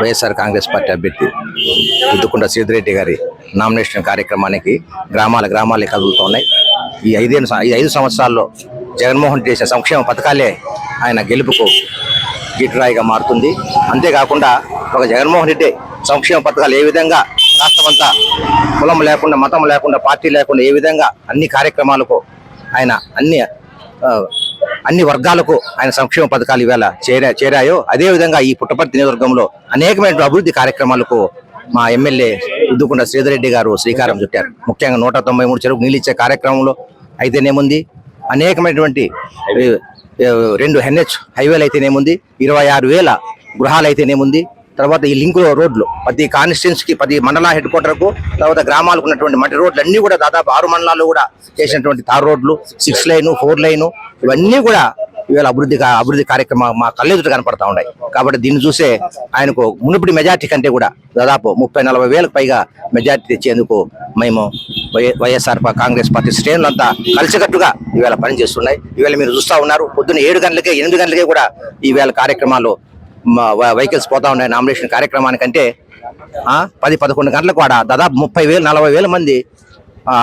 YSR Congress party అభ్యర్థి ఉద్దుకుంట సీదిరెడ్డి గారి nomination కార్యక్రమానికి గ్రామాల గ్రామాలే కదులుతున్నాయి. ఈ ఐదేను ఈ ఐదు సంవత్సరాల్లో జగన్మోహన్ చేసిన సంక్షేమ పథకాలే ఆయన గెలుపుకు గిట్టురాయిగా మారుతుంది. అంతేకాకుండా ఒక జగన్మోహన్ రెడ్డి సంక్షేమ పథకాలు ఏ విధంగా రాష్ట్రమంతా కులం లేకుండా మతం లేకుండా పార్టీ లేకుండా ఏ విధంగా అన్ని కార్యక్రమాలకు ఆయన అన్ని అన్ని వర్గాలకు ఆయన సంక్షేమ పథకాలు ఇవాళ చేరా చేరాయో. అదే విధంగా ఈ పుట్టపర్తి నియోజకవర్గంలో అనేకమైన అభివృద్ధి కార్యక్రమాలకు మా ఎమ్మెల్యే ఉద్దుకుండ శ్రీధరెడ్డి గారు శ్రీకారం చుట్టారు. ముఖ్యంగా నూట తొంభై మూడు చెరువు నీళ్ళిచ్చే కార్యక్రమంలో అయితేనేముంది? అనేకమైనటువంటి రెండు ఎన్హెచ్ హైవేలు అయితేనేముంది ఇరవై ఆరు వేల గృహాలు అయితేనేముంది తర్వాత ఈ లింక్ రోడ్లు ప్రతి కాన్స్టిట్యున్సీ కి ప్రతి మండల హెడ్ క్వార్టర్కు తర్వాత గ్రామాలకు ఉన్నటువంటి మట్టి రోడ్లు అన్ని కూడా దాదాపు ఆరు మండలాల్లో కూడా చేసినటువంటి తార్ రోడ్లు సిక్స్ లైన్ ఫోర్ లైన్ ఇవన్నీ కూడా ఇవాళ అభివృద్ధి అభివృద్ధి కార్యక్రమం మా కళ్ళెదుట కనపడతా ఉన్నాయి. కాబట్టి దీన్ని చూసే ఆయనకు మునుపటి మెజార్టీ కంటే కూడా దాదాపు ముప్పై నలభై వేలకు పైగా మెజార్టీ తెచ్చేందుకు మేము వైఎస్ఆర్ కాంగ్రెస్ పార్టీ శ్రేణులంతా కలిసికట్టుగా ఈవేళ పనిచేస్తున్నాయి. ఈవేళ మీరు చూస్తా ఉన్నారు పొద్దున్న ఏడు గంటలకే ఎనిమిది గంటలకే కూడా ఈవేళ కార్యక్రమాలు వెహికల్స్ పోతా ఉన్నాయి నామినేషన్ కార్యక్రమానికంటే పది పదకొండు గంటలకు కూడా దాదాపు ముప్పై వేలు నలభై వేల మంది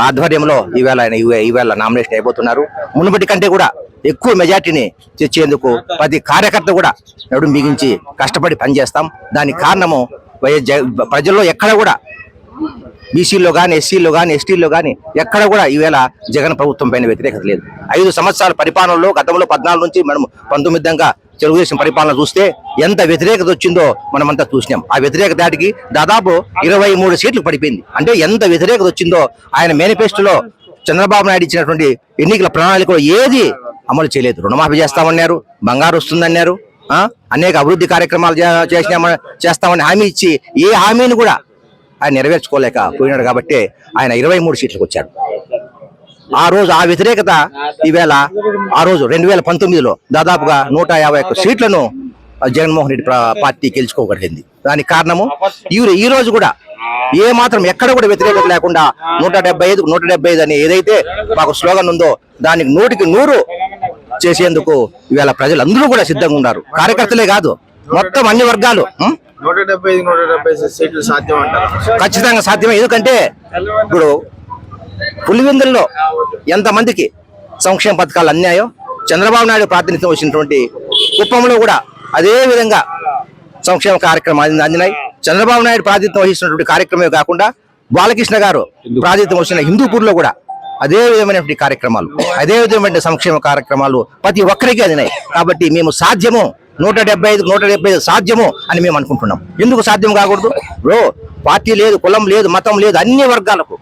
ఆధ్వర్యంలో ఈవేళ ఆయన ఈవేళ నామినేషన్ అయిపోతున్నారు. మునుపటి కంటే కూడా ఎక్కువ మెజార్టీని తెచ్చేందుకు ప్రతి కార్యకర్త కూడా నడుం బిగించి కష్టపడి పనిచేస్తాం. దానికి కారణము వైఎస్ ప్రజల్లో ఎక్కడ కూడా బీసీలో కానీ ఎస్సీలో కానీ ఎస్టీలో కానీ ఎక్కడ కూడా ఈవేళ జగన్ ప్రభుత్వం పైన వ్యతిరేకత లేదు. ఐదు సంవత్సరాల పరిపాలనలో గతంలో పద్నాలుగు నుంచి మనం పంతొమ్మిది తెలుగుదేశం పరిపాలన చూస్తే ఎంత వ్యతిరేకత వచ్చిందో మనమంతా చూసినాం. ఆ వ్యతిరేక దాటికి దాదాపు ఇరవై మూడు సీట్లు పడిపోయింది. అంటే ఎంత వ్యతిరేకత వచ్చిందో ఆయన మేనిఫెస్టోలో చంద్రబాబు నాయుడు ఇచ్చినటువంటి ఎన్నికల ప్రణాళికలో ఏది అమలు చేయలేదు. రుణమాఫీ చేస్తామన్నారు బంగారు వస్తుందన్నారు అనేక అభివృద్ధి కార్యక్రమాలు చేసినామని చేస్తామని హామీ ఇచ్చి ఏ హామీని కూడా ఆయన నెరవేర్చుకోలేక పోయినాడు కాబట్టి ఆయన ఇరవై మూడు సీట్లకు వచ్చాడు. ఆ రోజు ఆ వ్యతిరేకత ఈవేళ ఆ రోజు రెండు వేల పంతొమ్మిదిలో దాదాపుగా నూట యాభై ఒక్క సీట్లను జగన్మోహన్ రెడ్డి ప్ర- పార్టీ గెలుచుకోగలిగింది. దానికి కారణము ఈ ఈ రోజు కూడా ఏ మాత్రం ఎక్కడ కూడా వ్యతిరేకత లేకుండా నూట డెబ్బై ఐదు నూట డెబ్బై ఐదు అని ఏదైతే మాకు స్లోగన్ ఉందో దానికి నూటికి నూరు చేసేందుకు ఇవాళ ప్రజలందరూ కూడా సిద్ధంగా ఉన్నారు. కార్యకర్తలే కాదు మొత్తం అన్ని వర్గాలు ఉం? నూట డెబ్బై ఐదు నూట డెబ్బై ఐదు సీట్లు సాధ్యం అంటారు ఖచ్చితంగా సాధ్యమే. ఎందుకంటే ఇప్పుడు పులివెందుల్లో ఎంతమందికి సంక్షేమ పథకాలు అన్నాయో చంద్రబాబు నాయుడు ప్రాతినిధ్యం వచ్చినటువంటి కుప్పంలో కూడా అదే విధంగా సంక్షేమ కార్యక్రమాలు అంది- అందినాయి. చంద్రబాబు నాయుడు ప్రాతినిధ్యం వహిస్తున్నటువంటి కార్యక్రమమే కాకుండా బాలకృష్ణ గారు ప్రాతినిధ్యం వచ్చిన హిందూపూర్లో కూడా అదే విధమైనటువంటి కార్యక్రమాలు అదే విధమైన సంక్షేమ కార్యక్రమాలు ప్రతి ఒక్కరికి అందినాయి. కాబట్టి మేము సాధ్యము నూట డెబ్బై ఐదు నూట డెబ్బై ఐదు సాధ్యము అని మేము అనుకుంటున్నాం. ఎందుకు సాధ్యం కాకూడదు? బ్రో పార్టీ లేదు కులం లేదు మతం లేదు అన్ని వర్గాలకు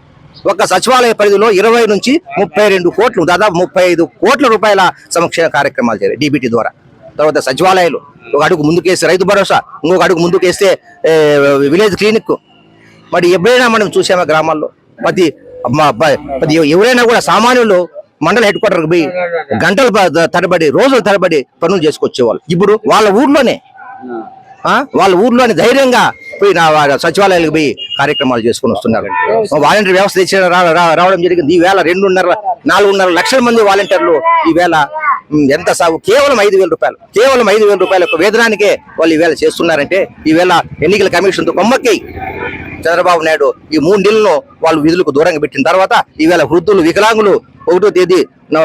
ఒక సచివాలయ పరిధిలో ఇరవై నుంచి ముప్పై రెండు కోట్లు దాదాపు ముప్పై ఐదు కోట్ల రూపాయల సంక్షేమ కార్యక్రమాలు చేయాలి డీబీటీ ద్వారా. తర్వాత సచివాలయాలు ఒక అడుగు ముందుకేస్తే రైతు భరోసా ఇంకొక అడుగు ముందుకేస్తే విలేజ్ క్లినిక్. మరి ఎప్పుడైనా మనం చూసామా గ్రామాల్లో? ప్రతి ప్రతి ఎవరైనా కూడా సామాన్యులు మండల హెడ్ క్వార్టర్కి పోయి గంటల తరబడి రోజులు తరబడి పనులు చేసుకొచ్చేవాళ్ళు. ఇప్పుడు వాళ్ళ ఊర్లోనే వాళ్ళ ఊర్లోనే ధైర్యంగా పోయి నా సచివాలయాలకు పోయి కార్యక్రమాలు చేసుకుని వస్తున్నారు. వాలంటీర్ వ్యవస్థ తెచ్చి రా- రా- రావడం జరిగింది. ఈ వేళ రెండున్నర నాలుగున్నర లక్షల మంది వాలంటీర్లు ఈ వేళ ఎంత సాగు? కేవలం ఐదు వేల రూపాయలు. కేవలం ఐదు వేల రూపాయల యొక్క వేతనానికే వాళ్ళు ఈ వేళ చేస్తున్నారంటే ఈ వేళ ఎన్నికల కమిషన్తో కొమ్మక్కి చంద్రబాబు నాయుడు ఈ మూడు నెలలను వాళ్ళు విధులకు దూరంగా పెట్టిన తర్వాత ఈవేళ వృద్ధులు వికలాంగులు ఒకటో తేదీ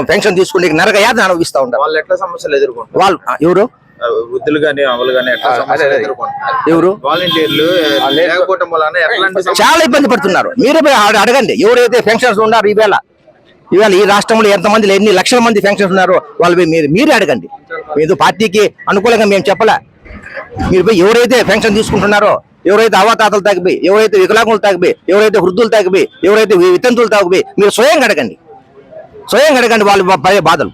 పెన్షన్ తీసుకునే నరక యాతన అనుభవిస్తా ఉంటారు వాళ్ళు ఎట్లా సమస్యలు ఎదుర్కొంటారు వాళ్ళు ఎవరు? వృద్ధులు గాని అమలు ఎదుర్కొంటారు ఎవరు? వాలంటీర్లు చాలా ఇబ్బంది పడుతున్నారు. మీరే అడగండి. ఎవరైతే పెన్షన్స్ ఉన్నారు ఈవేళ. ఈవేళ ఈ రాష్ట్రంలో ఎంతమంది ఎన్ని లక్షల మంది పెన్షన్స్ ఉన్నారో వాళ్ళు మీరు మీరే అడగండి. ఏదో పార్టీకి అనుకూలంగా మేము చెప్పలే. మీరు పోయి ఎవరైతే పెన్షన్ తీసుకుంటున్నారో ఎవరైతే అవతాతలు తగ్గిపోయి ఎవరైతే వికలాంగులు తగ్గిపోయి ఎవరైతే వృద్ధులు తగ్గిపోయి ఎవరైతే వి- వితంతువులు తగ్గిపోయి మీరు స్వయంగా అడగండి. స్వయంగా అడగండి వాళ్ళు బాధలు.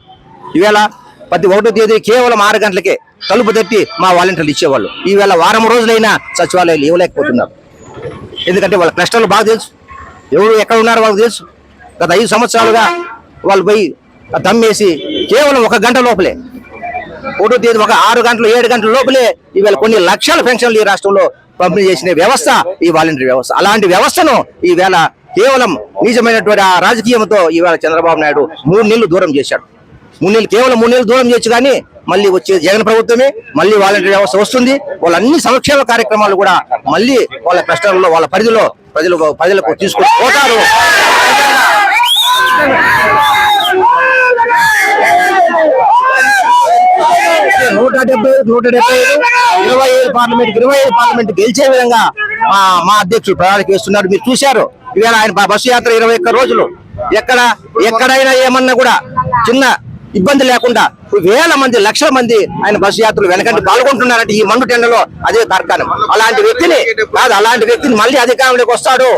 ఈవేళ ప్రతి ఒకటో తేదీ కేవలం ఆరు గంటలకే తలుపు తట్టి మా వాలంటీర్లు ఇచ్చేవాళ్ళు. ఈవేళ వారం రోజులైనా సచివాలయాలు ఇవ్వలేకపోతున్నారు. ఎందుకంటే వాళ్ళ కష్టాలు బాగా తెలుసు. ఎవరు ఎక్కడ ఉన్నారో వాళ్ళకి తెలుసు. గత ఐదు సంవత్సరాలుగా వాళ్ళు పోయి దమ్మేసి కేవలం ఒక గంట లోపలే ఒకటో తేదీ ఒక ఆరు గంటలు ఏడు గంటల లోపలే ఈవేళ కొన్ని లక్షల పెన్షన్లు ఈ రాష్ట్రంలో పంపిణీ చేసిన వ్యవస్థ ఈ వాలంటీర్ వ్యవస్థ. అలాంటి వ్యవస్థను ఈవేళ కేవలం నిజమైనటువంటి ఆ రాజకీయంతో ఈవేళ చంద్రబాబు నాయుడు మూడు నెలలు దూరం చేశాడు. మూడు నెలలు కేవలం మూడు నెలలు దూరం చేయొచ్చు కానీ మళ్ళీ వచ్చే జగన్ ప్రభుత్వమే మళ్ళీ వాలంటీర్ వ్యవస్థ వస్తుంది. వాళ్ళ అన్ని సంక్షేమ కార్యక్రమాలు కూడా మళ్ళీ వాళ్ళ ప్రశ్నల్లో వాళ్ళ పరిధిలో ప్రజలకు ప్రజలకు తీసుకొని పోతారు. నూట డెబ్బై నూట డెబ్బై ఐదు ఇరవై ఐదు పార్లమెంట్ ఇరవై ఐదు పార్లమెంట్ గెలిచే విధంగా మా మా అధ్యక్షుడు ప్రణాళిక వేస్తున్నారు మీరు చూశారు. ఇవాళ ఆయన బస్సు యాత్ర ఇరవై ఒక్క రోజులు. ఎక్కడ ఎక్కడైనా ఏమన్నా కూడా చిన్న ఇబ్బంది లేకుండా వేల మంది లక్షల మంది ఆయన బస్సు యాత్రలు వెనకండి పాల్గొంటున్నారంటే ఈ మండు టెండలో అదే కార్ఖానం అలాంటి వ్యక్తిని కాదు అలాంటి వ్యక్తిని మళ్ళీ అధికారంలోకి వస్తాడు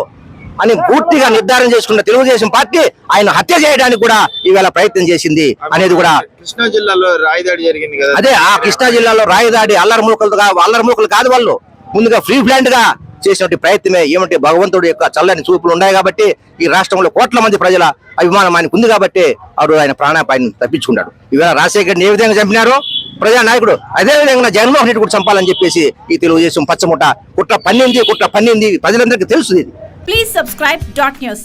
అని పూర్తిగా నిర్ధారణ చేసుకున్న తెలుగుదేశం పార్టీ ఆయన హత్య చేయడానికి కూడా ఈవేళ ప్రయత్నం చేసింది అనేది కూడా కృష్ణా జిల్లాలో రాయిదాడి జరిగింది కదా. అదే ఆ కృష్ణా జిల్లాలో రాయదాడి అల్లరి మూకలు అల్లరి మూకలు కాదు వాళ్ళు. ముందుగా ఫ్రీ ఫ్లాండ్గా చేసినటువంటి ప్రయత్నమే ఏమంటే భగవంతుడు యొక్క చల్లని చూపులు ఉన్నాయి కాబట్టి ఈ రాష్ట్రంలో కోట్ల మంది ప్రజల అభిమానం ఆయనకు ఉంది కాబట్టి ఆడు ఆయన ప్రాణాపాయం తప్పించుకున్నాడు ఇవాళ రాజశేఖర్ ఏ విధంగా చంపినారో ప్రజా నాయకుడు అదే విధంగా జగన్మోహన్ రెడ్డి కూడా చంపాలని చెప్పేసి ఈ తెలుగుదేశం పచ్చముట కుట్ర పన్నింది కుట్ర పన్నింది ప్రజలందరికీ తెలుసు ఇది. Please subscribe dot news